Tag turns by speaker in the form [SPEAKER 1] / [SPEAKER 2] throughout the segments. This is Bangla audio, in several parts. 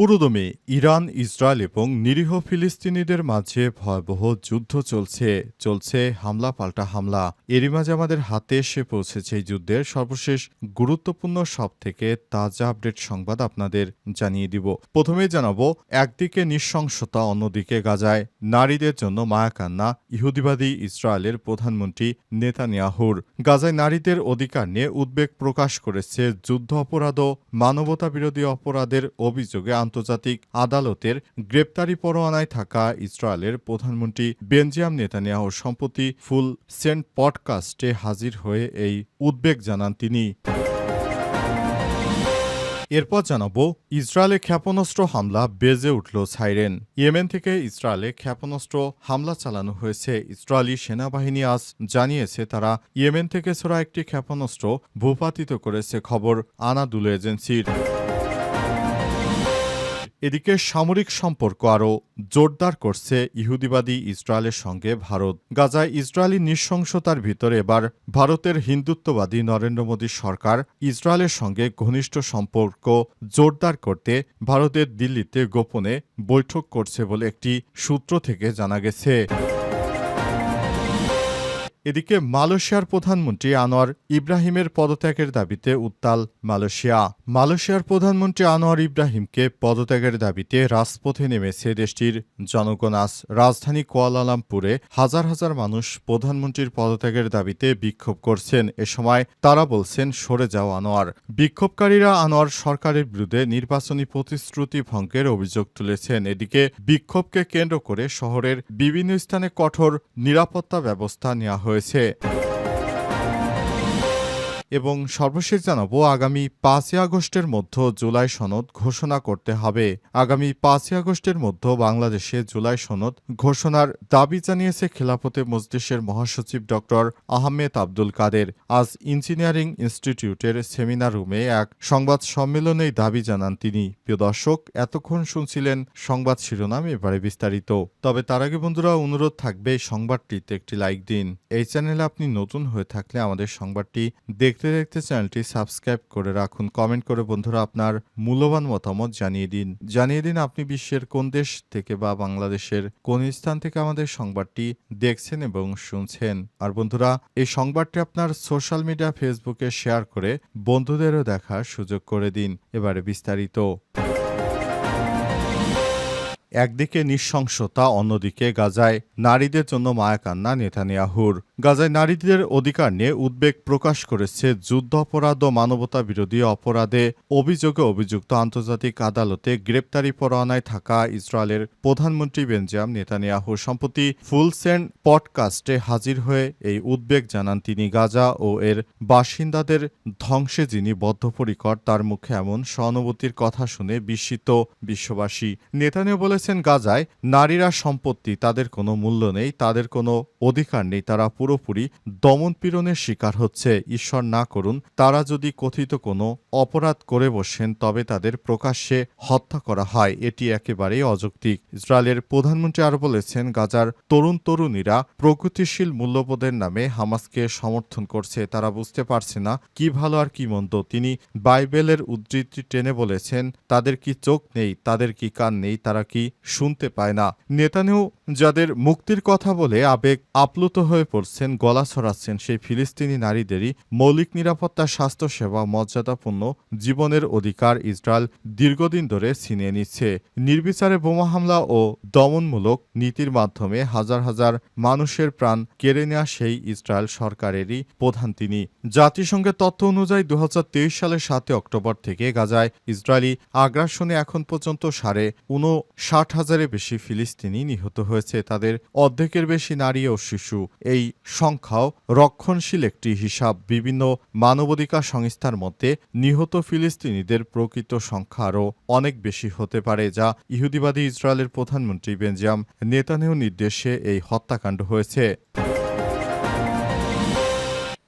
[SPEAKER 1] পুরোদমে ইরান, ইসরায়েল এবং নিরীহ ফিলিস্তিনিদের মাঝে ভয়াবহ যুদ্ধ চলছে চলছে হামলা পাল্টা হামলা। এরই মাঝে আমাদের হাতে এসে পৌঁছেছে এই যুদ্ধের সর্বশেষ গুরুত্বপূর্ণ সব থেকে তাজা আপডেট সংবাদ আপনাদের জানিয়ে দিব। প্রথমে জানাব, একদিকে নৃশংসতা, অন্যদিকে গাজায়। নারীদের জন্য মায়াকান্না, ইহুদিবাদী ইসরায়েলের প্রধানমন্ত্রী নেতানিয়াহুর। গাজায় নারীদের অধিকার নিয়ে উদ্বেগ প্রকাশ করেছে যুদ্ধ অপরাধ ও মানবতা বিরোধী অপরাধের অভিযোগে আন্তর্জাতিক আদালতের গ্রেপ্তারি পরোয়ানায় থাকা ইসরায়েলের প্রধানমন্ত্রী বেনজিয়াম নেতানিয়াহু সম্প্রতি ফুল সেন্ট পডকাস্টে হাজির হয়ে এই উদ্বেগ জানান তিনি। এরপর জানাব, ইসরায়েলে ক্ষেপণাস্ত্র হামলা বেজে উঠল সাইরেন। ইয়েমেন থেকে ইসরায়েলে ক্ষেপণাস্ত্র হামলা চালানো হয়েছে। ইসরায়েলি সেনাবাহিনী আজ জানিয়েছে, তারা ইয়েমেন থেকে ছোড়া একটি ক্ষেপণাস্ত্র ভূপাতিত করেছে, খবর আনাদুল এজেন্সির। এদিকে সামরিক সম্পর্ক আরও জোরদার করছে ইহুদিবাদী ইসরায়েলের সঙ্গে ভারত। গাজায় ইসরায়েলি নৃশংসতার ভিতরে এবার ভারতের হিন্দুত্ববাদী নরেন্দ্র মোদী সরকার ইসরায়েলের সঙ্গে ঘনিষ্ঠ সম্পর্ক জোরদার করতে ভারতের দিল্লিতে গোপনে বৈঠক করছে বলে একটি সূত্র থেকে জানা গেছে। এদিকে মালয়েশিয়ার প্রধানমন্ত্রী আনোয়ার ইব্রাহিমের পদত্যাগের দাবিতে উত্তাল মালয়েশিয়া। মালয়েশিয়ার প্রধানমন্ত্রী আনোয়ার ইব্রাহিমকে পদত্যাগের দাবিতে রাজপথে নেমেছে দেশটির জনগণ। আজ রাজধানী কুয়ালালামপুরে হাজার হাজার মানুষ প্রধানমন্ত্রীর পদত্যাগের দাবিতে বিক্ষোভ করছেন। এ সময় তারা বলছেন, সরে যাও আনোয়ার। বিক্ষোভকারীরা আনোয়ার সরকারের বিরুদ্ধে নির্বাচনী প্রতিশ্রুতি ভঙ্গের অভিযোগ তুলেছেন। এদিকে বিক্ষোভকে কেন্দ্র করে শহরের বিভিন্ন স্থানে কঠোর নিরাপত্তা ব্যবস্থা নেওয়া হয়েছে। এবং সর্বশেষ জানাব, আগামী পাঁচই আগস্টের মধ্যে জুলাই সনদ ঘোষণা করতে হবে। আগামী পাঁচই আগস্টের মধ্যে বাংলাদেশে জুলাই সনদ ঘোষণার দাবি জানিয়েছে খেলাফতে মজলিসের মহাসচিব ডক্টর আহমেদ আব্দুল কাদের। আজ ইঞ্জিনিয়ারিং ইনস্টিটিউটের সেমিনার রুমে এক সংবাদ সম্মেলনে দাবি জানান তিনি। প্রিয় দর্শক, এতক্ষণ শুনছিলেন সংবাদ শিরোনাম, এবারে বিস্তারিত। তবে তার আগে বন্ধুরা, অনুরোধ থাকবে সংবাদটিতে একটি লাইক দিন। এই চ্যানেলে আপনি নতুন হয়ে থাকলে আমাদের সংবাদটি দেখতে দেখতে চ্যানেলটি সাবস্ক্রাইব করে রাখুন। কমেন্ট করে বন্ধুরা আপনার মূল্যবান মতামত জানিয়ে দিন। জানিয়ে দিন আপনি বিশ্বের কোন দেশ থেকে বা বাংলাদেশের কোন স্থান থেকে আমাদের সংবাদটি দেখছেন এবং শুনছেন। আর বন্ধুরা, এই সংবাদটি আপনার সোশ্যাল মিডিয়া, ফেসবুকে শেয়ার করে বন্ধুদেরও দেখার সুযোগ করে দিন। এবারে বিস্তারিত। একদিকে নৃশংসতা, অন্যদিকে গাজায় নারীদের জন্য মায়াকান্না নেতানিয়াহুর। গাজায় নারীদের অধিকার নিয়ে উদ্বেগ প্রকাশ করেছে যুদ্ধ অপরাধ ও মানবতা বিরোধী অপরাধে অভিযোগে অভিযুক্ত আন্তর্জাতিক আদালতে গ্রেপ্তারি পরোয়ানায় থাকা ইসরায়েলের প্রধানমন্ত্রী বেঞ্জাম নেতানিয়াহু সম্প্রতি ফুলসেন্ট পডকাস্টে হাজির হয়ে এই উদ্বেগ জানান তিনি। গাজা ও এর বাসিন্দাদের ধ্বংসে যিনি বদ্ধপরিকর, তার মুখে এমন সহানুভূতির কথা শুনে বিস্মিত বিশ্ববাসী। নেতানিয়াহু বলেছেন, গাজায় নারীরা সম্পত্তি, তাদের কোনো মূল্য নেই, তাদের কোনো অধিকার নেই, তারা পুরোপুরি দমনপীড়নের শিকার হচ্ছে, ঈশ্বর না করুন, তারা যদি কথিত কোনো অপরাধ করে বসেন, তবে তাদের প্রকাশ্যে হত্যা করা হয়। এটি একেবারেই অযৌক্তিক। ইসরায়েলের প্রধানমন্ত্রী আরও বলেছেন, গাজার তরুণ তরুণীরা প্রগতিশীল মূল্যবোধের নামে হামাসকে সমর্থন করছে। তারা বুঝতে পারছে না কি ভালো আর কি মন্দ। তিনি বাইবেলের উদ্ধৃতি টেনে বলেছেন, তাদের কি চোখ নেই, তাদের কি কান নেই, তারা কি শুনতে পায় না। নেতানেও যাদের মুক্তির কথা বলে আবেগ আপ্লুত হয়ে পড়ছেন গলা ছড়াচ্ছেন সেই ফিলিস্তিনি নারীদেরই মৌলিক নিরাপত্তা, স্বাস্থ্যসেবা, মর্যাদাপূর্ণ জীবনের অধিকার ইসরায়েল দীর্ঘদিন ধরে ছিনিয়ে নিচ্ছে। নির্বিচারে বোমা হামলা ও দমনমূলক নীতির মাধ্যমে হাজার হাজার মানুষের প্রাণ কেড়ে নেওয়া সেই ইসরায়েল সরকারেরই প্রধান তিনি। জাতিসংঘের তথ্য অনুযায়ী দু হাজার তেইশ সালের সাতই অক্টোবর থেকে গাজায় ইসরায়েলি আগ্রাসনে এখন পর্যন্ত সাড়ে উনষাট হাজারের বেশি ফিলিস্তিনি নিহত হয়েছে। তাদের অর্ধেকের বেশি নারী ও শিশু এই সংখ্যাও রক্ষণশীল একটি হিসাব। বিভিন্ন মানবাধিকার সংস্থার মতে, নিহত ফিলিস্তিনিদের প্রকৃত সংখ্যা আরও অনেক বেশি হতে পারে, যা ইহুদিবাদী ইসরায়েলের প্রধানমন্ত্রী বেঞ্জাম নেতানেও নির্দেশে এই হত্যাকাণ্ড হয়েছে।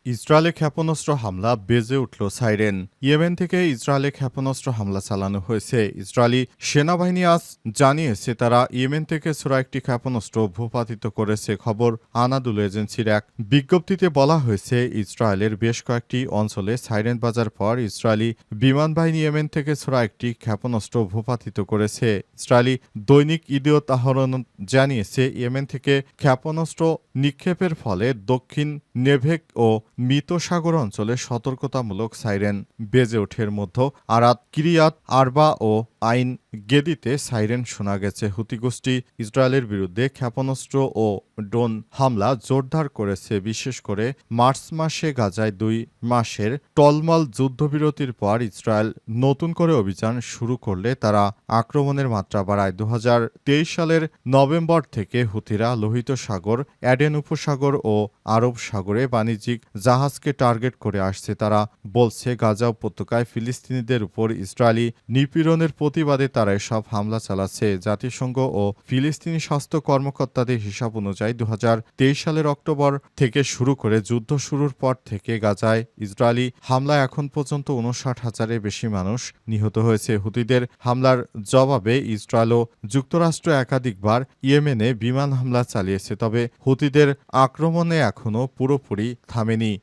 [SPEAKER 1] ইসরায়েলে ক্ষেপণাস্ত্র হামলা বেজে উঠল সাইরেন। ইয়েমেন থেকে ইসরায়েলে ক্ষেপণাস্ত্র হামলা চালানো হয়েছে। ইসরায়েলি সেনাবাহিনী আজ জানিয়েছে, তারা ইয়েমেন থেকে ছোড়া একটি ক্ষেপণাস্ত্র ভূপাতিত করেছে। খবর আনাদুল এজেন্সির এক বিজ্ঞপ্তিতে বলা হয়েছে, ইসরায়েলের বেশ কয়েকটি অঞ্চলে সাইরেন বাজার পর ইসরায়েলি বিমান বাহিনী ইয়েমেন থেকে ছোড়া একটি ক্ষেপণাস্ত্র ভূপাতিত করেছে। ইসরায়েলি দৈনিক ইদিয়ত আহরণ জানিয়েছে, ইয়েমেন থেকে ক্ষেপণাস্ত্র নিক্ষেপের ফলে দক্ষিণ নেভেক ও মৃত সাগর অঞ্চলে সতর্কতামূলক সাইরেন বেজে ওঠের মধ্য আরাত, কিরিয়াত, আরবা ও আইন গেদিতে সাইরেন শোনা গেছে। হুতিগোষ্ঠী ইসরায়েলের বিরুদ্ধে ক্ষেপণাস্ত্র ও ড্রোন হামলা জোরদার করেছে, বিশেষ করে মার্চ মাসে গাজায় দুই মাসের টলমল যুদ্ধবিরতির পর ইসরায়েল নতুন করে অভিযান শুরু করলে তারা আক্রমণের মাত্রা বাড়ায়। দুহাজার তেইশ সালের নভেম্বর থেকে হুথিরা লোহিত সাগর, অ্যাডেন উপসাগর ও আরব সাগরে বাণিজ্যিক জাহাজকে টার্গেট করে আসছে। তারা বলছে, গাজা উপত্যকায় ফিলিস্তিনিদের উপর ইসরায়েলি নিপীড়নের প্রতিবাদে তারা এসব হামলা চালাচ্ছে। জাতিসংঘ ও ফিলিস্তিনি স্বাস্থ্য কর্মকর্তাদের হিসাব অনুযায়ী দুহাজার তেইশ সালের অক্টোবর থেকে শুরু করে যুদ্ধ শুরুর পর থেকে গাজায় ইসরায়েলি হামলায় এখন পর্যন্ত উনষাট হাজারের বেশি মানুষ নিহত হয়েছে। হুতিদের হামলার জবাবে ইসরায়েল ও যুক্তরাষ্ট্র একাধিকবার ইয়েমেনে বিমান হামলা চালিয়েছে, তবে হুতিদের আক্রমণে এখনও পুরোপুরি থামেনি।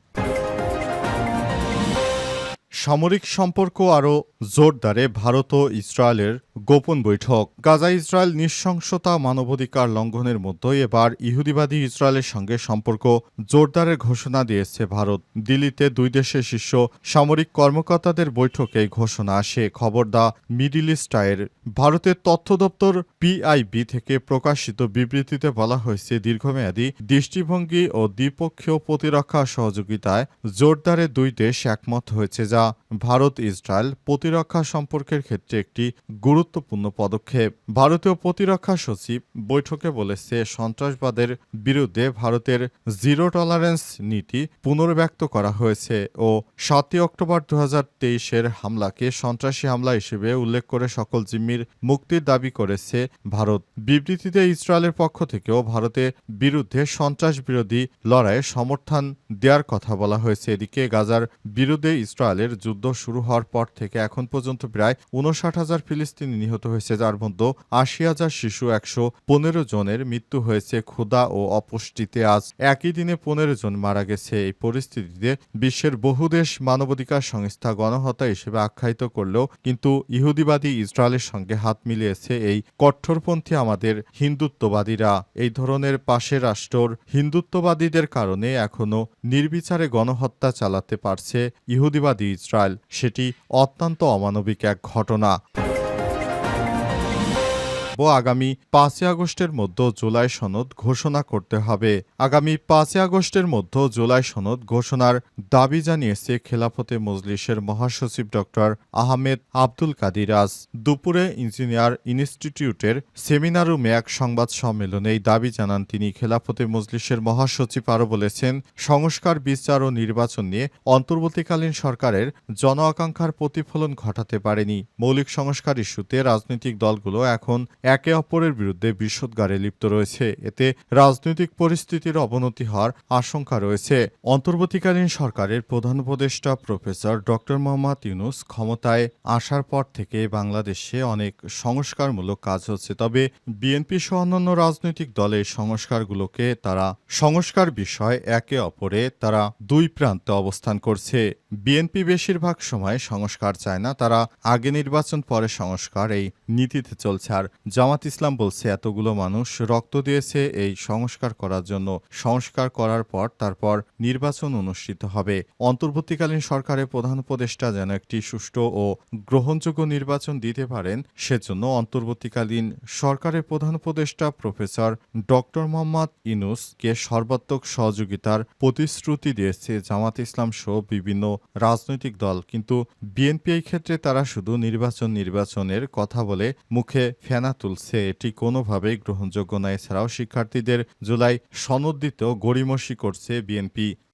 [SPEAKER 1] সামরিক সম্পর্ক আরও জোরদারে, ভারত ও ইসরায়েলের গোপন বৈঠক। গাজা ইসরায়েল নৃশংসতা মানবাধিকার লঙ্ঘনের মধ্যে এবার ইহুদিবাদী ইসরায়েলের সঙ্গে সম্পর্ক জোরদারের ঘোষণা দিয়েছে ভারত। দিল্লিতে দুই দেশের শীর্ষ সামরিক কর্মকর্তাদের বৈঠকে ঘোষণা আসে খবর দা মিডিল ইস্টায়ের ভারতের তথ্য দপ্তর পিআইবি থেকে প্রকাশিত বিবৃতিতে বলা হয়েছে, দীর্ঘমেয়াদী দৃষ্টিভঙ্গি ও দ্বিপক্ষীয় প্রতিরক্ষা সহযোগিতায় জোরদারে দুই দেশ একমত হয়েছে, যা ভারত ইসরায়েল প্রতিরক্ষা সম্পর্কের ক্ষেত্রে একটি গুরুত্বপূর্ণ পদক্ষেপ। ভারতীয় প্রতিরক্ষা সচিব বৈঠকে বলেছে, সন্ত্রাসবাদের বিরুদ্ধে ভারতের জিরো টলারেন্স নীতি পুনর্ব্যক্ত করা হয়েছে ও সাতই অক্টোবর দু তেইশের হামলাকে সন্ত্রাসী হামলা হিসেবে উল্লেখ করে সকল জিম্মির মুক্তির দাবি করেছে ভারত। বিবৃতিতে ইসরায়েলের পক্ষ থেকেও ভারতের বিরুদ্ধে সন্ত্রাস বিরোধী লড়াইয়ে সমর্থন দেওয়ার কথা বলা হয়েছে। এদিকে গাজার বিরুদ্ধে ইসরায়েলের যুদ্ধ শুরু হওয়ার পর থেকে এখন পর্যন্ত প্রায় উনষাট হাজার ফিলিস্তিনি নিহত হয়েছে, যার মধ্যে আশি হাজার শিশু, একশো পনেরো জনের মৃত্যু হয়েছে। ক্ষুধা ও অপুষ্টিতে আজ একই দিনে পনেরো জন মারা গেছে। এই পরিস্থিতিতে বিশ্বের বহু দেশ মানবাধিকার সংস্থা গণহত্যা হিসেবে আখ্যায়িত করলেও কিন্তু ইহুদিবাদী ইসরায়েলের সঙ্গে হাত মিলিয়েছে এই কঠোরপন্থী আমাদের হিন্দুত্ববাদীরা। এই ধরনের পাশে রাষ্ট্রর হিন্দুত্ববাদীদের কারণে এখনও নির্বিচারে গণহত্যা চালাতে পারছে ইহুদিবাদী ইসরায়েল। সেটি অত্যন্ত অমানবিক এক ঘটনা। ও আগামী পাঁচই আগস্টের মধ্যে জুলাই সনদ ঘোষণা করতে হবে। আগামী পাঁচই আগস্টের মধ্যে জুলাই সনদ ঘোষণার দাবি জানিয়েছে খেলাফতে মজলিসের মহাসচিব ডক্টর আহমেদ আব্দুল কাদির আজ। দুপুরে ইঞ্জিনিয়ার ইনস্টিটিউটের সেমিনার রুমে এক সংবাদ সম্মেলনে দাবি জানান তিনি। খেলাফতে মজলিসের মহাসচিব আরও বলেছেন, সংস্কার, বিচার ও নির্বাচন নিয়ে অন্তর্বর্তীকালীন সরকারের জন আকাঙ্ক্ষার প্রতিফলন ঘটাতে পারেনি। মৌলিক সংস্কার ইস্যুতে রাজনৈতিক দলগুলো এখন একে অপরের বিরুদ্ধে বিষোদ্গারে লিপ্ত রয়েছে। এতে রাজনৈতিক পরিস্থিতির অবনতি হওয়ার আশঙ্কা রয়েছে। অন্তর্বর্তীকালীন সরকারের প্রধান উপদেষ্টা প্রফেসর ডক্টর মোহাম্মদ ইউনুস ক্ষমতায় আসার পর থেকে বাংলাদেশে অনেক সংস্কারমূলক কাজ হচ্ছে। তবে বিএনপি সহ অন্যান্য রাজনৈতিক দলের সংস্কারগুলোকে তারা সংস্কার বিষয় একে অপরে তারা দুই প্রান্তে অবস্থান করছে। বিএনপি বেশিরভাগ সময় সংস্কার চায় না, তারা আগে নির্বাচন, পরে সংস্কার, এই নীতিতে চলছে। আর জামাত ইসলাম বলছে, এতগুলো মানুষ রক্ত দিয়েছে, এই সংস্কার করার জন্য। সংস্কার করার পর তারপর নির্বাচন অনুষ্ঠিত হবে। অন্তর্বর্তীকালীন সরকারের প্রধান উপদেষ্টা যেন একটি সুষ্ঠু ও গ্রহণযোগ্য নির্বাচন দিতে পারেন, সেজন্য অন্তর্বর্তীকালীন সরকারের প্রধান উপদেষ্টা প্রফেসর ডক্টর মোহাম্মদ ইনুসকে সর্বাত্মক সহযোগিতার প্রতিশ্রুতি দিয়েছে জামাত ইসলাম সহ বিভিন্ন রাজনৈতিক দল, কিন্তু বিএনপি এই ক্ষেত্রে তারা শুধু নির্বাচন নির্বাচনের কথা বলে মুখে ফেনা তুলছে। এটি কোনোভাবেই গ্রহণযোগ্য নয় এছাড়াও শিক্ষার্থীদের জুলাই সনদ দিতেও গড়িমসি করছে বিএনপি।